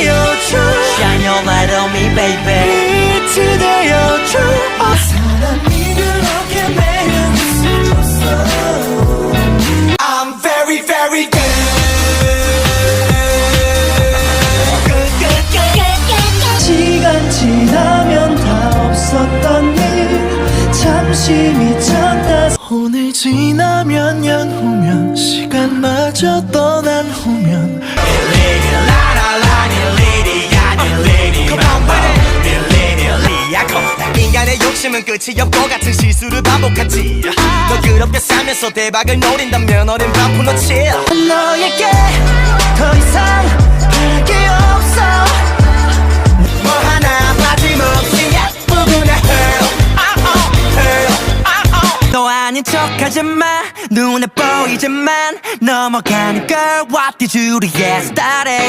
you're true Shine your light on me baby you're true 사람이 그렇게 매력일 수 없어 I'm very very good Good good good 시간 지나면 다 없었던 일 잠시 미쳤다 오늘 지나면 연후면 시간마저 떠난 후면 욕심은 끝이 없고 같은 실수를 반복하지. 너 그렇게 살면서 대박을 노린다면 어린 반푼어치 너에게 더 이상 바랄 게 없어. 뭐 하나 빠짐없이 예쁘구나. girl Uh-oh, girl Uh-oh. 너 아닌 척하지만 눈에 보이지만 넘어가는 girl What did you do yesterday